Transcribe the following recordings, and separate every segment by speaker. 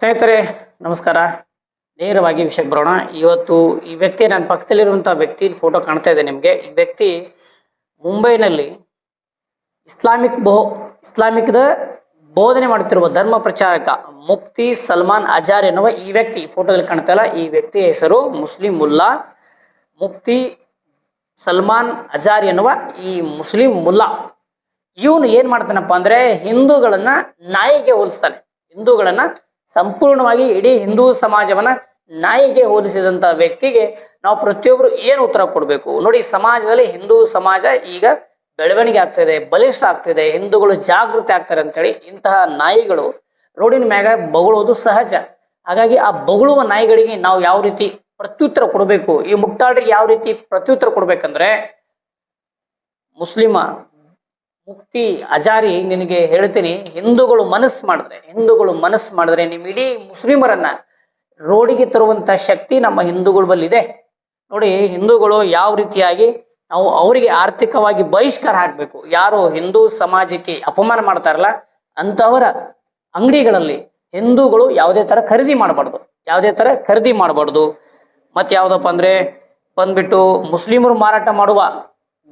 Speaker 1: ಸ್ನೇಹಿತರೆ, ನಮಸ್ಕಾರ. ನೇರವಾಗಿ ವಿಷಯ ಬರೋಣ. ಇವತ್ತು ಈ ವ್ಯಕ್ತಿ, ನನ್ನ ಪಕ್ಕದಲ್ಲಿರುವಂಥ ವ್ಯಕ್ತಿ ಫೋಟೋ ಕಾಣ್ತಾ ಇದೆ ನಿಮಗೆ. ಈ ವ್ಯಕ್ತಿ ಮುಂಬೈನಲ್ಲಿ ಇಸ್ಲಾಮಿಕ್ ಬೋ, ಇಸ್ಲಾಮಿಕ್ದ ಬೋಧನೆ ಮಾಡುತ್ತಿರುವ ಧರ್ಮ ಪ್ರಚಾರಕ ಮುಫ್ತಿ ಸಲ್ಮಾನ್ ಅಜಾರ್ ಎನ್ನುವ ಈ ವ್ಯಕ್ತಿ ಫೋಟೋದಲ್ಲಿ ಕಾಣ್ತಾ ಇಲ್ಲ. ಈ ವ್ಯಕ್ತಿಯ ಹೆಸರು ಮುಸ್ಲಿಂ ಮುಲ್ಲಾ ಮುಫ್ತಿ ಸಲ್ಮಾನ್ ಅಜಾರ್ ಎನ್ನುವ ಈ ಮುಸ್ಲಿಂ ಮುಲ್ಲಾ ಇವನು ಏನ್ ಮಾಡ್ತಾನಪ್ಪ ಅಂದ್ರೆ ಹಿಂದೂಗಳನ್ನ ನಾಯಿಗೆ ಹೋಲಿಸ್ತಾನೆ. ಹಿಂದೂಗಳನ್ನ ಸಂಪೂರ್ಣವಾಗಿ ಇಡೀ ಹಿಂದೂ ಸಮಾಜವನ್ನ ನಾಯಿಗೆ ಹೋಲಿಸಿದಂತ ವ್ಯಕ್ತಿಗೆ ನಾವು ಪ್ರತಿಯೊಬ್ರು ಏನು ಉತ್ತರ ಕೊಡಬೇಕು? ನೋಡಿ ಸಮಾಜದಲ್ಲಿ ಹಿಂದೂ ಸಮಾಜ ಈಗ ಬೆಳವಣಿಗೆ ಆಗ್ತಿದೆ, ಬಲಿಷ್ಠ ಆಗ್ತಿದೆ, ಹಿಂದೂಗಳು ಜಾಗೃತಿ ಆಗ್ತಾರೆ ಅಂತೇಳಿ ಇಂತಹ ನಾಯಿಗಳು ರೋಡಿನ ಮ್ಯಾಗ ಬಗಳೋದು ಸಹಜ. ಹಾಗಾಗಿ ಆ ಬಗಳುವ ನಾಯಿಗಳಿಗೆ ನಾವು ಯಾವ ರೀತಿ ಪ್ರತ್ಯುತ್ತರ ಕೊಡಬೇಕು? ಈ ಮುಕ್ತಾಳರಿಗೆ ಯಾವ ರೀತಿ ಪ್ರತ್ಯುತ್ತರ ಕೊಡ್ಬೇಕಂದ್ರೆ ಮುಸ್ಲಿಮ ಮುಕ್ತಿ ಅಜಾರಿ ನಿನಗೆ ಹೇಳ್ತೀನಿ, ಹಿಂದೂಗಳು ಮನಸ್ಸು ಮಾಡಿದ್ರೆ, ಹಿಂದೂಗಳು ಮನಸ್ಸು ಮಾಡಿದ್ರೆ ನಿಮ್ಮ ಇಡೀ ಮುಸ್ಲಿಮರನ್ನ ರೋಡಿಗೆ ತರುವಂತ ಶಕ್ತಿ ನಮ್ಮ ಹಿಂದೂಗಳ ಬಲ್ಲಿದೆ. ನೋಡಿ, ಹಿಂದೂಗಳು ಯಾವ ರೀತಿಯಾಗಿ ನಾವು ಅವರಿಗೆ ಆರ್ಥಿಕವಾಗಿ ಬಹಿಷ್ಕಾರ ಹಾಕಬೇಕು. ಯಾರು ಹಿಂದೂ ಸಮಾಜಕ್ಕೆ ಅಪಮಾನ ಮಾಡ್ತಾರಲ್ಲ ಅಂತವರ ಅಂಗಡಿಗಳಲ್ಲಿ ಹಿಂದೂಗಳು ಯಾವುದೇ ತರ ಖರೀದಿ ಮಾಡಬಾರ್ದು. ಯಾವುದೇ ತರ ಖರೀದಿ ಮಾಡಬಾರ್ದು. ಮತ್ತೆ ಯಾವುದಪ್ಪ ಅಂದ್ರೆ ಬಂದ್ಬಿಟ್ಟು ಮುಸ್ಲಿಮರು ಮಾರಾಟ ಮಾಡುವ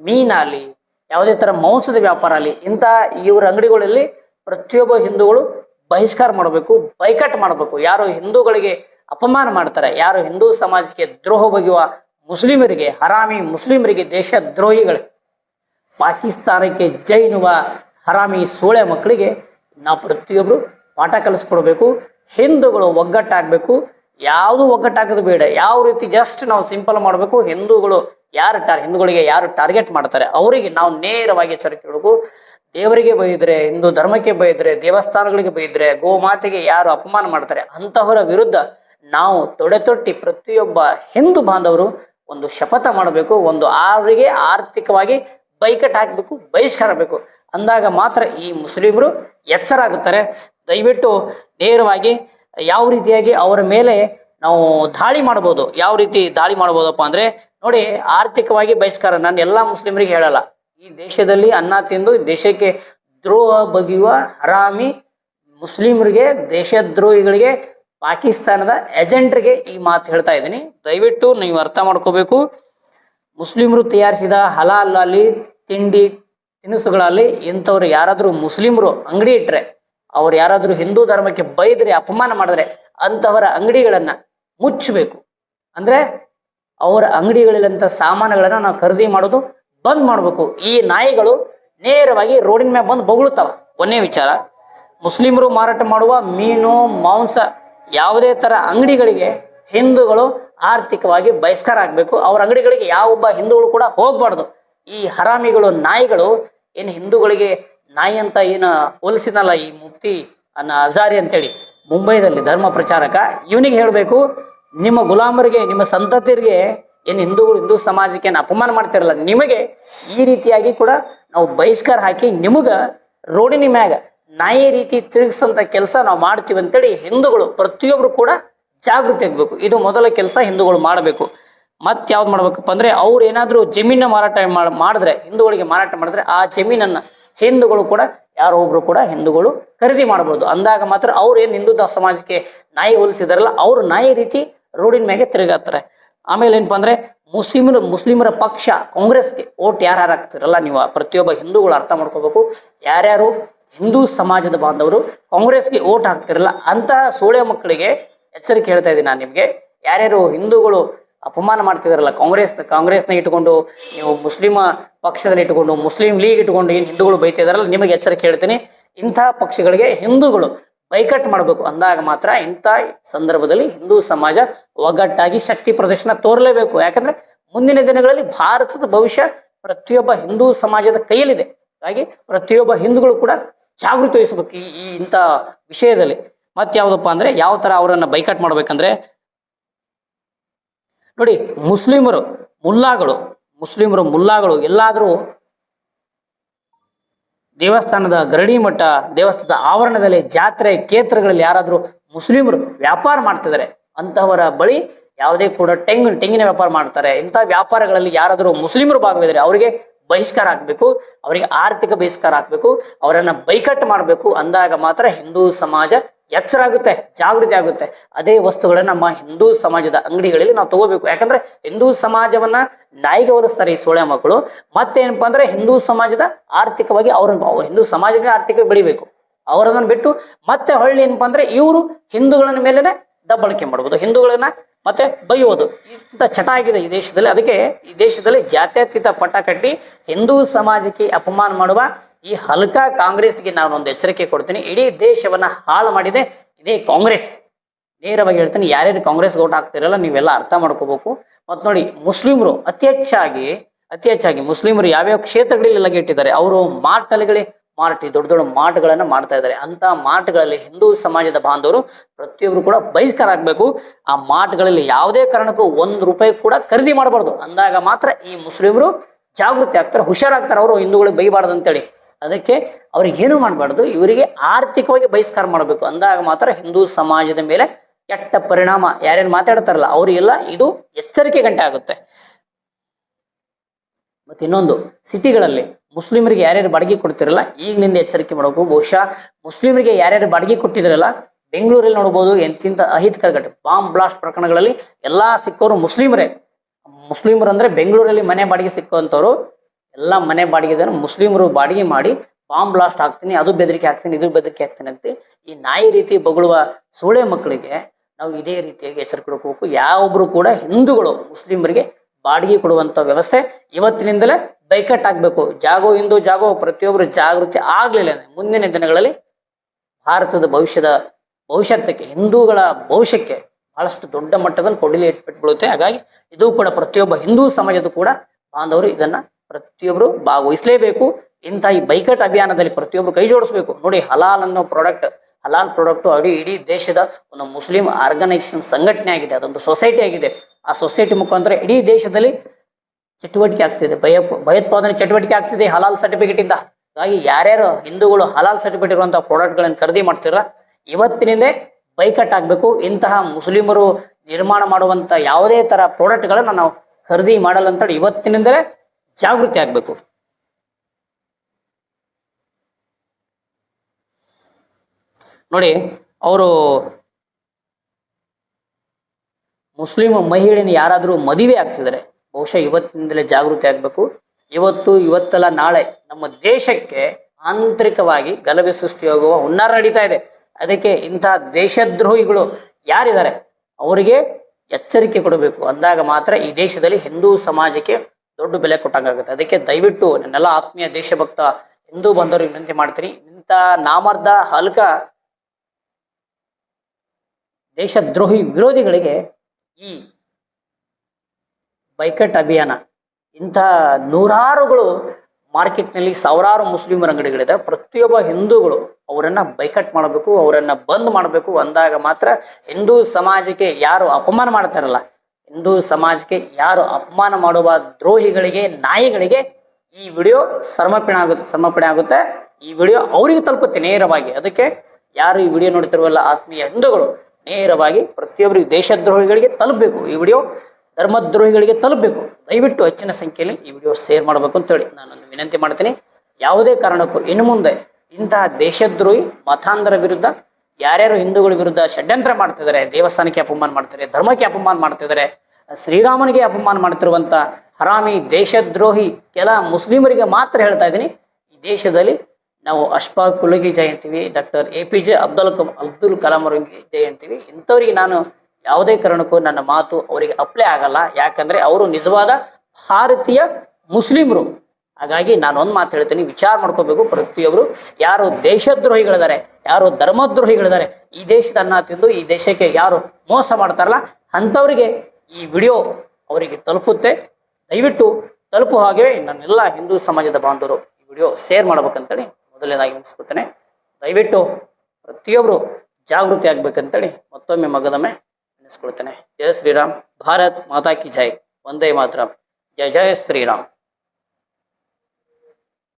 Speaker 1: ಮೀನಾಗಲಿ ಯಾವುದೇ ಥರ ಮಾಂಸದ ವ್ಯಾಪಾರ ಆಗಲಿ, ಇಂಥ ಇವರ ಅಂಗಡಿಗಳಲ್ಲಿ ಪ್ರತಿಯೊಬ್ಬ ಹಿಂದೂಗಳು ಬಹಿಷ್ಕಾರ ಮಾಡಬೇಕು ಬೈಕಟ್ ಮಾಡಬೇಕು. ಯಾರು ಹಿಂದೂಗಳಿಗೆ ಅಪಮಾನ ಮಾಡ್ತಾರೆ, ಯಾರು ಹಿಂದೂ ಸಮಾಜಕ್ಕೆ ದ್ರೋಹ ಬಗೆಯುವ ಮುಸ್ಲಿಮರಿಗೆ, ಹರಾಮಿ ಮುಸ್ಲಿಮರಿಗೆ ದೇಶ ದ್ರೋಹಿಗಳು. ಪಾಕಿಸ್ತಾನಕ್ಕೆ ಜೈನುವ ಹರಾಮಿ ಸೂಳೆ ಮಕ್ಕಳಿಗೆ ನಾವು ಪ್ರತಿಯೊಬ್ಬರು ಪಾಠ ಕಲಿಸ್ಕೊಡ್ಬೇಕು, ಹಿಂದೂಗಳು ಒಗ್ಗಟ್ಟಾಗಬೇಕು. ಯಾವುದು ಒಗ್ಗಟ್ಟಾಗೋದು ಬೇಡ, ಯಾವ ರೀತಿ ಜಸ್ಟ್ ನಾವು ಸಿಂಪಲ್ ಮಾಡಬೇಕು, ಹಿಂದೂಗಳು ಯಾರು ಟಾರ್ ಹಿಂದೂಗಳಿಗೆ ಯಾರು ಟಾರ್ಗೆಟ್ ಮಾಡ್ತಾರೆ, ಅವರಿಗೆ ನಾವು ನೇರವಾಗಿ ಎಚ್ಚರಿಕೆ ಕೊಡಬೇಕು ದೇವರಿಗೆ ಬೈದ್ರೆ, ಹಿಂದೂ ಧರ್ಮಕ್ಕೆ ಬೈದ್ರೆ, ದೇವಸ್ಥಾನಗಳಿಗೆ ಬೈದ್ರೆ, ಗೋಮಾತೆಗೆ ಯಾರು ಅಪಮಾನ ಮಾಡ್ತಾರೆ, ಅಂತಹವರ ವಿರುದ್ಧ ನಾವು ತೊಡೆ ತೊಟ್ಟಿ ಪ್ರತಿಯೊಬ್ಬ ಹಿಂದೂ ಬಾಂಧವರು ಒಂದು ಶಪಥ ಮಾಡಬೇಕು, ಒಂದು ಅವರಿಗೆ ಆರ್ಥಿಕವಾಗಿ ಬೈಕಟ್ ಹಾಕಬೇಕು, ಬಹಿಷ್ಕಾರ ಬೇಕು. ಅಂದಾಗ ಮಾತ್ರ ಈ ಮುಸ್ಲಿಮರು ಎಚ್ಚರ ಆಗುತ್ತಾರೆ ದಯವಿಟ್ಟು ನೇರವಾಗಿ ಯಾವ ರೀತಿಯಾಗಿ ಅವರ ಮೇಲೆ ನಾವು ದಾಳಿ ಮಾಡ್ಬೋದು. ಯಾವ ರೀತಿ ದಾಳಿ ಮಾಡ್ಬೋದಪ್ಪ ಅಂದರೆ, ನೋಡಿ, ಆರ್ಥಿಕವಾಗಿ ಬಹಿಷ್ಕಾರ. ನಾನು ಎಲ್ಲ ಮುಸ್ಲಿಮರಿಗೆ ಹೇಳಲ್ಲ. ಈ ದೇಶದಲ್ಲಿ ಅನ್ನ ತಿಂದು ದೇಶಕ್ಕೆ ದ್ರೋಹ ಬಗೆಯುವ ಹರಾಮಿ ಮುಸ್ಲಿಮರಿಗೆ, ದೇಶದ್ರೋಹಿಗಳಿಗೆ, ಪಾಕಿಸ್ತಾನದ ಏಜೆಂಟ್ರಿಗೆ ಈ ಮಾತು ಹೇಳ್ತಾ ಇದ್ದೀನಿ. ದಯವಿಟ್ಟು ನೀವು ಅರ್ಥ ಮಾಡ್ಕೋಬೇಕು. ಮುಸ್ಲಿಮರು ತಯಾರಿಸಿದ ಹಲಾಲಲ್ಲಿ, ತಿಂಡಿ ತಿನಿಸುಗಳಲ್ಲಿ ಇಂಥವ್ರು ಯಾರಾದರೂ ಮುಸ್ಲಿಮರು ಅಂಗಡಿ ಇಟ್ಟರೆ ಅವ್ರು ಯಾರಾದರೂ ಹಿಂದೂ ಧರ್ಮಕ್ಕೆ ಬೈದರೆ, ಅಪಮಾನ ಮಾಡಿದ್ರೆ, ಅಂಥವರ ಅಂಗಡಿಗಳನ್ನ ಮುಚ್ಚಬೇಕು. ಅಂದ್ರೆ ಅವರ ಅಂಗಡಿಗಳಲ್ಲಂಥ ಸಾಮಾನುಗಳನ್ನ ನಾವು ಖರೀದಿ ಮಾಡೋದು ಬಂದ್ ಮಾಡಬೇಕು. ಈ ನಾಯಿಗಳು ನೇರವಾಗಿ ರೋಡಿನ ಮೇಲೆ ಬಂದು ಬೊಗಳುತ್ತವೆ ಒಂದೇ ವಿಚಾರ. ಮುಸ್ಲಿಮರು ಮಾರಾಟ ಮಾಡುವ ಮೀನು, ಮಾಂಸ ಯಾವುದೇ ತರ ಅಂಗಡಿಗಳಿಗೆ ಹಿಂದೂಗಳು ಆರ್ಥಿಕವಾಗಿ ಬಹಿಷ್ಕಾರ ಆಗಬೇಕು. ಅವ್ರ ಅಂಗಡಿಗಳಿಗೆ ಯಾವೊಬ್ಬ ಹಿಂದೂಗಳು ಕೂಡ ಹೋಗಬಾರ್ದು. ಈ ಹರಾಮಿಗಳು ನಾಯಿಗಳು ಏನು ಹಿಂದೂಗಳಿಗೆ ನಾಯಿ ಅಂತ ಏನು ಹೋಲಿಸಿದಲ್ಲ ಈ ಮುಕ್ತಿ ಅನ್ನ ಅಜಾರಿ ಅಂತೇಳಿ. ಮುಂಬೈದಲ್ಲಿ ಧರ್ಮ ಪ್ರಚಾರಕ ಇವನಿಗೆ ಹೇಳಬೇಕು ನಿಮ್ಮ ಗುಲಾಮರಿಗೆ, ನಿಮ್ಮ ಸಂತತಿಯರಿಗೆ ಏನು ಹಿಂದೂಗಳು, ಹಿಂದೂ ಸಮಾಜಕ್ಕೆ ಏನು ಅಪಮಾನ ಮಾಡ್ತಿರಲ್ಲ, ನಿಮಗೆ ಈ ರೀತಿಯಾಗಿ ಕೂಡ ನಾವು ಬಹಿಷ್ಕಾರ ಹಾಕಿ ನಿಮಗೆ ರೋಡಿನ ಮ್ಯಾಗ ನಾಯಿ ರೀತಿ ತಿರುಗಿಸಂತ ಕೆಲಸ ನಾವು ಮಾಡ್ತೀವಿ ಅಂತೇಳಿ ಹಿಂದೂಗಳು ಪ್ರತಿಯೊಬ್ಬರು ಕೂಡ ಜಾಗೃತಿ ಆಗಬೇಕು. ಇದು ಮೊದಲ ಕೆಲಸ ಹಿಂದೂಗಳು ಮಾಡಬೇಕು. ಮತ್ತೆ ಯಾವ್ದು ಮಾಡ್ಬೇಕಪ್ಪ ಅಂದ್ರೆ ಅವ್ರು ಏನಾದರೂ ಜಮೀನ ಮಾರಾಟ ಮಾಡ್- ಮಾಡಿದ್ರೆ, ಹಿಂದೂಗಳಿಗೆ ಮಾರಾಟ ಮಾಡಿದ್ರೆ ಆ ಜಮೀನನ್ನ ಹಿಂದೂಗಳು ಕೂಡ, ಯಾರೋ ಒಬ್ರು ಕೂಡ ಹಿಂದೂಗಳು ಖರೀದಿ ಮಾಡಬಹುದು ಅಂದಾಗ ಮಾತ್ರ ಅವ್ರು ಏನು ಹಿಂದೂ ಸಮಾಜಕ್ಕೆ ನಾಯಿ ಹೋಲಿಸಿದಾರಲ್ಲ, ಅವ್ರು ನಾಯಿ ರೀತಿ ರೋಡಿನ ಮ್ಯಾಗೆ ತಿರುಗಾತಾರೆ. ಆಮೇಲೆ ಏನಪ್ಪ ಅಂದ್ರೆ ಮುಸ್ಲಿಮರು, ಮುಸ್ಲಿಮರ ಪಕ್ಷ ಕಾಂಗ್ರೆಸ್ಗೆ ಓಟ್ ಯಾರ್ಯಾರು ಹಾಕ್ತಿರಲ್ಲ ನೀವು ಪ್ರತಿಯೊಬ್ಬ ಹಿಂದೂಗಳು ಅರ್ಥ ಮಾಡ್ಕೋಬೇಕು. ಯಾರ್ಯಾರು ಹಿಂದೂ ಸಮಾಜದ ಬಾಂಧವರು ಕಾಂಗ್ರೆಸ್ಗೆ ಓಟ್ ಹಾಕ್ತಿರಲ್ಲ. ಅಂತಹ ಸೋಳೆ ಮಕ್ಕಳಿಗೆ ಎಚ್ಚರಿಕೆ ಹೇಳ್ತಾ ಇದ್ದೀನಿ ನಾನು ನಿಮಗೆ. ಯಾರ್ಯಾರು ಹಿಂದೂಗಳು ಅಪಮಾನ ಮಾಡ್ತಿದಾರಲ್ಲ ಕಾಂಗ್ರೆಸ್ ಕಾಂಗ್ರೆಸ್ನ ಇಟ್ಕೊಂಡು, ನೀವು ಮುಸ್ಲಿಮ ಪಕ್ಷದಲ್ಲಿ ಇಟ್ಕೊಂಡು, ಮುಸ್ಲಿಂ ಲೀಗ್ ಇಟ್ಕೊಂಡು ಏನು ಹಿಂದೂಗಳು ಬೈತಿದಾರಲ್ಲ, ನಿಮಗೆ ಎಚ್ಚರಿಕೆ ಹೇಳ್ತೀನಿ. ಇಂತಹ ಪಕ್ಷಗಳಿಗೆ ಹಿಂದೂಗಳು ಬೈಕಟ್ ಮಾಡಬೇಕು. ಅಂದಾಗ ಮಾತ್ರ ಇಂಥ ಸಂದರ್ಭದಲ್ಲಿ ಹಿಂದೂ ಸಮಾಜ ಒಗ್ಗಟ್ಟಾಗಿ ಶಕ್ತಿ ಪ್ರದರ್ಶನ ತೋರಲೇಬೇಕು. ಯಾಕಂದ್ರೆ ಮುಂದಿನ ದಿನಗಳಲ್ಲಿ ಭಾರತದ ಭವಿಷ್ಯ ಪ್ರತಿಯೊಬ್ಬ ಹಿಂದೂ ಸಮಾಜದ ಕೈಯಲ್ಲಿದೆ. ಹಾಗಾಗಿ ಪ್ರತಿಯೊಬ್ಬ ಹಿಂದೂಗಳು ಕೂಡ ಜಾಗೃತಿ ವಹಿಸಬೇಕು ಈ ಇಂಥ ವಿಷಯದಲ್ಲಿ. ಮತ್ತೆ ಯಾವ್ದಪ್ಪ ಅಂದ್ರೆ ಯಾವ ತರ ಅವರನ್ನ ಬೈಕಟ್ ಮಾಡ್ಬೇಕಂದ್ರೆ ನೋಡಿ, ಮುಸ್ಲಿಮರು, ಮುಲ್ಲಾಗಳು ಮುಸ್ಲಿಮರು, ಮುಲ್ಲಾಗಳು ಎಲ್ಲಾದರೂ ದೇವಸ್ಥಾನದ ಗರಡಿ ಮಠ, ದೇವಸ್ಥಾನದ ಆವರಣದಲ್ಲಿ ಜಾತ್ರೆ ಕ್ಷೇತ್ರಗಳಲ್ಲಿ ಯಾರಾದರೂ ಮುಸ್ಲಿಮರು ವ್ಯಾಪಾರ ಮಾಡ್ತಿದ್ದಾರೆ ಅಂತಹವರ ಬಳಿ ಯಾವುದೇ ಕೂಡ ತೆಂಗಿನ ತೆಂಗಿನ ವ್ಯಾಪಾರ ಮಾಡ್ತಾರೆ. ಇಂಥ ವ್ಯಾಪಾರಗಳಲ್ಲಿ ಯಾರಾದರೂ ಮುಸ್ಲಿಮರು ಭಾಗವಿದ್ದಾರೆ ಅವರಿಗೆ ಬಹಿಷ್ಕಾರ ಹಾಕಬೇಕು ಅವರಿಗೆ ಆರ್ಥಿಕ ಬಹಿಷ್ಕಾರ ಹಾಕಬೇಕು ಅವರನ್ನು ಬೈಕಟ್ ಮಾಡಬೇಕು. ಅಂದಾಗ ಮಾತ್ರ ಹಿಂದೂ ಸಮಾಜ ಎಚ್ಚರ ಆಗುತ್ತೆ, ಜಾಗೃತಿ ಆಗುತ್ತೆ. ಅದೇ ವಸ್ತುಗಳನ್ನ ನಮ್ಮ ಹಿಂದೂ ಸಮಾಜದ ಅಂಗಡಿಗಳಲ್ಲಿ ನಾವು ತಗೋಬೇಕು. ಯಾಕಂದ್ರೆ ಹಿಂದೂ ಸಮಾಜವನ್ನ ನಾಯಿಗೆ ಹೋಲಿಸ್ತಾರೆ ಈ ಸೋಳೆ ಮಕ್ಕಳು. ಮತ್ತೇನಪ್ಪ ಅಂದ್ರೆ ಹಿಂದೂ ಸಮಾಜದ ಆರ್ಥಿಕವಾಗಿ ಅವ್ರ ಅವ್ರ ಹಿಂದೂ ಸಮಾಜದ ಆರ್ಥಿಕವಾಗಿ ಬೆಳಿಬೇಕು. ಅವರದನ್ನ ಬಿಟ್ಟು ಮತ್ತೆ ಹೊಳ್ಳಿ ಏನಪ್ಪ ಅಂದ್ರೆ ಇವರು ಹಿಂದೂಗಳನ್ನ ಮೇಲೆನೆ ದಬ್ಬಳಿಕೆ ಮಾಡ್ಬೋದು. ಹಿಂದೂಗಳನ್ನ ಮತ್ತೆ ಬೈಯೋದು. ಇಂಥ ಚಟ ಆಗಿದೆ ಈ ದೇಶದಲ್ಲಿ. ಅದಕ್ಕೆ ಈ ದೇಶದಲ್ಲಿ ಜಾತ್ಯತೀತ ಪಟ್ಟ ಕಟ್ಟಿ ಹಿಂದೂ ಸಮಾಜಕ್ಕೆ ಅಪಮಾನ ಮಾಡುವ ಈ ಹಲ್ಕಾ ಕಾಂಗ್ರೆಸ್ಗೆ ನಾನು ಒಂದು ಎಚ್ಚರಿಕೆ ಕೊಡ್ತೀನಿ. ಇಡೀ ದೇಶವನ್ನ ಹಾಳು ಮಾಡಿದೆ. ಇದೇ ಕಾಂಗ್ರೆಸ್. ನೇರವಾಗಿ ಹೇಳ್ತೀನಿ, ಯಾರ್ಯಾರು ಕಾಂಗ್ರೆಸ್ ಓಟ್ ಹಾಕ್ತಿರಲ್ಲ, ನೀವೆಲ್ಲ ಅರ್ಥ ಮಾಡ್ಕೋಬೇಕು. ಮತ್ತು ನೋಡಿ, ಮುಸ್ಲಿಮರು ಅತಿ ಹೆಚ್ಚಾಗಿ ಅತಿ ಹೆಚ್ಚಾಗಿ ಮುಸ್ಲಿಮರು ಯಾವ್ಯಾವ ಕ್ಷೇತ್ರಗಳಲ್ಲಿ ಲಗಿಟ್ಟಿದ್ದಾರೆ ಅವರು ಮಾರ್ಟಲ್ಗಳೇ ಮಾರ್ಟ್ ದೊಡ್ಡ ದೊಡ್ಡ ಮಾರ್ಟ್ಗಳನ್ನು ಮಾಡ್ತಾ ಇದ್ದಾರೆ. ಅಂತ ಮಾರ್ಟ್ಗಳಲ್ಲಿ ಹಿಂದೂ ಸಮಾಜದ ಬಾಂಧವರು ಪ್ರತಿಯೊಬ್ಬರು ಕೂಡ ಬಹಿಷ್ಕಾರ ಆಗಬೇಕು ಆ ಮಾರ್ಟ್ಗಳಲ್ಲಿ ಯಾವುದೇ ಕಾರಣಕ್ಕೂ ಒಂದು ರೂಪಾಯಿ ಕೂಡ ಖರೀದಿ ಮಾಡಬಾರ್ದು. ಅಂದಾಗ ಮಾತ್ರ ಈ ಮುಸ್ಲಿಮರು ಜಾಗೃತಿ ಆಗ್ತಾರೆ, ಹುಷಾರಾಗ್ತಾರೆ, ಅವರು ಹಿಂದೂಗಳಿಗೆ ಬೈಬಾರ್ದು ಅಂತೇಳಿ. ಅದಕ್ಕೆ ಅವ್ರಿಗೆ ಏನು ಮಾಡಬಾರ್ದು. ಇವರಿಗೆ ಆರ್ಥಿಕವಾಗಿ ಬಹಿಷ್ಕಾರ ಮಾಡಬೇಕು. ಅಂದಾಗ ಮಾತ್ರ ಹಿಂದೂ ಸಮಾಜದ ಮೇಲೆ ಕೆಟ್ಟ ಪರಿಣಾಮ. ಯಾರೇನು ಮಾತಾಡ್ತಾರಲ್ಲ, ಅವರಿಗೆಲ್ಲ ಇದು ಎಚ್ಚರಿಕೆ ಗಂಟೆ ಆಗುತ್ತೆ. ಮತ್ತೆ ಇನ್ನೊಂದು, ಸಿಟಿಗಳಲ್ಲಿ ಮುಸ್ಲಿಮರಿಗೆ ಯಾರ್ಯಾರು ಬಾಡಿಗೆ ಕೊಡ್ತಿರಲ್ಲ, ಈಗಲಿಂದ ಎಚ್ಚರಿಕೆ ಮಾಡಬೇಕು. ಬಹುಶಃ ಮುಸ್ಲಿಮರಿಗೆ ಯಾರ್ಯಾರು ಬಾಡಿಗೆ ಕೊಟ್ಟಿದ್ರಲ್ಲ, ಬೆಂಗಳೂರಲ್ಲಿ ನೋಡ್ಬೋದು, ಎಂತಿಂತ ಅಹಿತಕರ ಘಟನೆ ಬಾಂಬ್ ಬ್ಲಾಸ್ಟ್ ಪ್ರಕರಣಗಳಲ್ಲಿ ಎಲ್ಲಾ ಸಿಕ್ಕವರು ಮುಸ್ಲಿಮರೇ. ಮುಸ್ಲಿಮರು ಅಂದ್ರೆ ಬೆಂಗಳೂರಲ್ಲಿ ಮನೆ ಬಾಡಿಗೆ ಸಿಕ್ಕುವಂಥವ್ರು ಎಲ್ಲ ಮನೆ ಬಾಡಿಗೆದನ್ನು ಮುಸ್ಲಿಮರು ಬಾಡಿಗೆ ಮಾಡಿ ಬಾಂಬ್ ಬ್ಲಾಸ್ಟ್ ಹಾಕ್ತೀನಿ, ಅದು ಬೆದರಿಕೆ ಹಾಕ್ತೀನಿ, ಇದು ಬೆದರಿಕೆ ಹಾಕ್ತೀನಿ ಅಂತ ಈ ನಾಯಿ ರೀತಿ ಬಗಳುವ ಸೂಳೆ ಮಕ್ಕಳಿಗೆ ನಾವು ಇದೇ ರೀತಿಯಾಗಿ ಎಚ್ಚರಿಕೆ ಕೊಡಬೇಕು. ಯಾವೊಬ್ರು ಕೂಡ ಹಿಂದೂಗಳು ಮುಸ್ಲಿಮರಿಗೆ ಬಾಡಿಗೆ ಕೊಡುವಂಥ ವ್ಯವಸ್ಥೆ ಇವತ್ತಿನಿಂದಲೇ ಬೈಕಟ್ ಆಗಬೇಕು. ಜಾಗೋ ಹಿಂದೂ ಜಾಗೋ ಪ್ರತಿಯೊಬ್ಬರು ಜಾಗೃತಿ ಆಗಲಿಲ್ಲ ಮುಂದಿನ ದಿನಗಳಲ್ಲಿ ಭಾರತದ ಭವಿಷ್ಯದ ಭವಿಷ್ಯತ್ತಕ್ಕೆ, ಹಿಂದೂಗಳ ಭವಿಷ್ಯಕ್ಕೆ ಬಹಳಷ್ಟು ದೊಡ್ಡ ಮಟ್ಟದಲ್ಲಿ ಕೊಡಿಲಿ ಇಟ್ಬಿಟ್ಬಿಡುತ್ತೆ. ಹಾಗಾಗಿ ಇದು ಕೂಡ ಪ್ರತಿಯೊಬ್ಬ ಹಿಂದೂ ಸಮಾಜದ ಕೂಡ ಬಾಂಧವರು ಇದನ್ನ ಪ್ರತಿಯೊಬ್ಬರು ಭಾಗವಹಿಸಲೇಬೇಕು. ಇಂಥ ಈ ಬೈಕಟ್ ಅಭಿಯಾನದಲ್ಲಿ ಪ್ರತಿಯೊಬ್ಬರು ಕೈ ಜೋಡಿಸ್ಬೇಕು. ನೋಡಿ, ಹಲಾಲ್ ಅನ್ನೋ ಪ್ರಾಡಕ್ಟ್ ಹಲಾಲ್ ಪ್ರಾಡಕ್ಟ್ ಅಡಿ ಇಡೀ ದೇಶದ ಒಂದು ಮುಸ್ಲಿಂ ಆರ್ಗನೈಸೇಷನ್ ಸಂಘಟನೆ ಆಗಿದೆ. ಅದೊಂದು ಸೊಸೈಟಿ ಆಗಿದೆ. ಆ ಸೊಸೈಟಿ ಮುಖಾಂತರ ಇಡೀ ದೇಶದಲ್ಲಿ ಚಟುವಟಿಕೆ ಆಗ್ತಿದೆ. ಭಯ, ಭಯೋತ್ಪಾದನೆ ಚಟುವಟಿಕೆ ಆಗ್ತಿದೆ ಹಲಾಲ್ ಸರ್ಟಿಫಿಕೇಟ್ ಇಂದ. ಹಾಗಾಗಿ ಯಾರ್ಯಾರು ಹಿಂದೂಗಳು ಹಲಾಲ್ ಸರ್ಟಿಫಿಕೇಟ್ ಇರುವಂತಹ ಪ್ರಾಡಕ್ಟ್ಗಳನ್ನು ಖರೀದಿ ಮಾಡ್ತೀರಾ ಇವತ್ತಿನಿಂದ ಬೈಕಟ್ ಆಗಬೇಕು. ಇಂತಹ ಮುಸ್ಲಿಮರು ನಿರ್ಮಾಣ ಮಾಡುವಂತ ಯಾವುದೇ ತರ ಪ್ರಾಡಕ್ಟ್ಗಳನ್ನ ನಾವು ಖರೀದಿ ಮಾಡಲ್ಲ ಅಂತೇಳಿ ಇವತ್ತಿನಿಂದಲೇ ಜಾಗೃತಿ ಆಗ್ಬೇಕು. ನೋಡಿ, ಅವರು ಮುಸ್ಲಿಂ ಮಹಿಳೆನ ಯಾರಾದರೂ ಮದುವೆ ಆಗ್ತಿದ್ದಾರೆ, ಬಹುಶಃ ಇವತ್ತಿನಿಂದಲೇ ಜಾಗೃತಿ ಆಗಬೇಕು. ಇವತ್ತು, ಇವತ್ತಲ್ಲ, ನಾಳೆ ನಮ್ಮ ದೇಶಕ್ಕೆ ಆಂತರಿಕವಾಗಿ ಗಲಭೆ ಸೃಷ್ಟಿಯಾಗುವ ಹುನ್ನಾರ ನಡೀತಾ ಇದೆ. ಅದಕ್ಕೆ ಇಂಥ ದೇಶದ್ರೋಹಿಗಳು ಯಾರಿದ್ದಾರೆ? ಅವರಿಗೆ ಎಚ್ಚರಿಕೆ ಕೊಡಬೇಕು. ಅಂದಾಗ ಮಾತ್ರ ಈ ದೇಶದಲ್ಲಿ ಹಿಂದೂ ಸಮಾಜಕ್ಕೆ ದೊಡ್ಡ ಬೆಲೆ ಕೊಟ್ಟಂಗಾಗುತ್ತೆ. ಅದಕ್ಕೆ ದಯವಿಟ್ಟು ನನ್ನೆಲ್ಲ ಆತ್ಮೀಯ ದೇಶಭಕ್ತ ಹಿಂದೂ ಬಂದವರಿಗೆ ವಿನಂತಿ ಮಾಡ್ತೀನಿ. ಇಂಥ ನಾಮರ್ಧ ಹಲ್ಕ ದೇಶದ್ರೋಹಿ ವಿರೋಧಿಗಳಿಗೆ ಈ ಬೈಕಟ್ ಅಭಿಯಾನ, ಇಂಥ ನೂರಾರುಗಳು ಮಾರ್ಕೆಟ್ನಲ್ಲಿ ಸಾವಿರಾರು ಮುಸ್ಲಿಮರ ಅಂಗಡಿಗಳಿದೆ. ಪ್ರತಿಯೊಬ್ಬ ಹಿಂದೂಗಳು ಅವರನ್ನ ಬೈಕಟ್ ಮಾಡಬೇಕು, ಅವರನ್ನ ಬಂದ್ ಮಾಡಬೇಕು. ಅಂದಾಗ ಮಾತ್ರ ಹಿಂದೂ ಸಮಾಜಕ್ಕೆ ಯಾರು ಅಪಮಾನ ಮಾಡ್ತಾರಲ್ಲ ಹಿಂದೂ ಸಮಾಜಕ್ಕೆ ಯಾರು ಅಪಮಾನ ಮಾಡುವ ದ್ರೋಹಿಗಳಿಗೆ, ನಾಯಿಗಳಿಗೆ ಈ ವಿಡಿಯೋ ಸಮರ್ಪಣೆ ಆಗುತ್ತೆ ಸಮರ್ಪಣೆ ಆಗುತ್ತೆ. ಈ ವಿಡಿಯೋ ಅವರಿಗೆ ತಲುಪುತ್ತೆ ನೇರವಾಗಿ. ಅದಕ್ಕೆ ಯಾರು ಈ ವಿಡಿಯೋ ನೋಡ್ತಿರುವಲ್ಲ ಆತ್ಮೀಯ ಹಿಂದೂಗಳು, ನೇರವಾಗಿ ಪ್ರತಿಯೊಬ್ಬರಿಗೆ ದೇಶದ್ರೋಹಿಗಳಿಗೆ ತಲುಪಬೇಕು. ಈ ವಿಡಿಯೋ ಧರ್ಮದ್ರೋಹಿಗಳಿಗೆ ತಲುಪಬೇಕು. ದಯವಿಟ್ಟು ಹೆಚ್ಚಿನ ಸಂಖ್ಯೆಯಲ್ಲಿ ಈ ವಿಡಿಯೋ ಶೇರ್ ಮಾಡಬೇಕು ಅಂತೇಳಿ ನಾನೊಂದು ವಿನಂತಿ ಮಾಡ್ತೀನಿ. ಯಾವುದೇ ಕಾರಣಕ್ಕೂ ಇನ್ನು ಮುಂದೆ ಇಂತಹ ದೇಶದ್ರೋಹಿ, ಮತಾಂಧರ ವಿರುದ್ಧ ಯಾರ್ಯಾರು ಹಿಂದೂಗಳ ವಿರುದ್ಧ ಷಡ್ಯಂತ್ರ ಮಾಡ್ತಿದ್ದಾರೆ, ದೇವಸ್ಥಾನಕ್ಕೆ ಅಪಮಾನ ಮಾಡ್ತಾರೆ ಧರ್ಮಕ್ಕೆ ಅಪಮಾನ ಮಾಡ್ತಿದ್ದಾರೆ, ಶ್ರೀರಾಮನಿಗೆ ಅಪಮಾನ ಮಾಡ್ತಿರುವಂತ ಹರಾಮಿ, ದೇಶದ್ರೋಹಿ ಕೆಲ ಮುಸ್ಲಿಮರಿಗೆ ಮಾತ್ರ ಹೇಳ್ತಾ ಇದ್ದೀನಿ. ಈ ದೇಶದಲ್ಲಿ ನಾವು ಅಶ್ಫಾಕ್ ಕುಲಗಿ ಜಯಂತೀವಿ, doctor A P J Abdul come, Abdul Kalam ಅವರಿಗೆ ಜಯಂತೀವಿ. ಇಂಥವ್ರಿಗೆ ನಾನು ಯಾವುದೇ ಕಾರಣಕ್ಕೂ ನನ್ನ ಮಾತು ಅವರಿಗೆ ಅಪ್ಲೈ ಆಗಲ್ಲ. ಯಾಕಂದ್ರೆ ಅವರು ನಿಜವಾದ ಭಾರತೀಯ ಮುಸ್ಲಿಮರು. ಹಾಗಾಗಿ ನಾನು ಒಂದು ಮಾತು ಹೇಳ್ತೀನಿ, ವಿಚಾರ ಮಾಡ್ಕೋಬೇಕು. ಪ್ರತಿಯೊಬ್ಬರು ಯಾರು ದೇಶದ್ರೋಹಿಗಳಿದ್ದಾರೆ, ಯಾರು ಧರ್ಮದ್ರೋಹಿಗಳಿದ್ದಾರೆ, ಈ ದೇಶದ ಅನ್ನ ತಿಂದು ಈ ದೇಶಕ್ಕೆ ಯಾರು ಮೋಸ ಮಾಡ್ತಾರಲ್ಲ, ಅಂಥವರಿಗೆ ಈ ವಿಡಿಯೋ ಅವರಿಗೆ ತಲುಪುತ್ತೆ. ದಯವಿಟ್ಟು ತಲುಪುವ ಹಾಗೆ ನನ್ನೆಲ್ಲ ಹಿಂದೂ ಸಮಾಜದ ಬಾಂಧವರು ಈ ವಿಡಿಯೋ ಶೇರ್ ಮಾಡ್ಬೇಕಂತೇಳಿ ಮೊದಲನೇದಾಗಿ ಮುಗಿಸ್ಕೊತೇನೆ ದಯವಿಟ್ಟು ಪ್ರತಿಯೊಬ್ಬರು ಜಾಗೃತಿ ಆಗ್ಬೇಕಂತೇಳಿ ಮತ್ತೊಮ್ಮೆ ಮಗದೊಮ್ಮೆ ನೆನೆಸ್ಕೊಳ್ತೇನೆ. ಜಯ ಶ್ರೀರಾಮ್. ಭಾರತ್ ಮಾತಾ ಕಿ ಜೈ. ಒಂದೇ ಮಾತ್ರ. ಜಯ ಜಯ ಶ್ರೀರಾಮ್.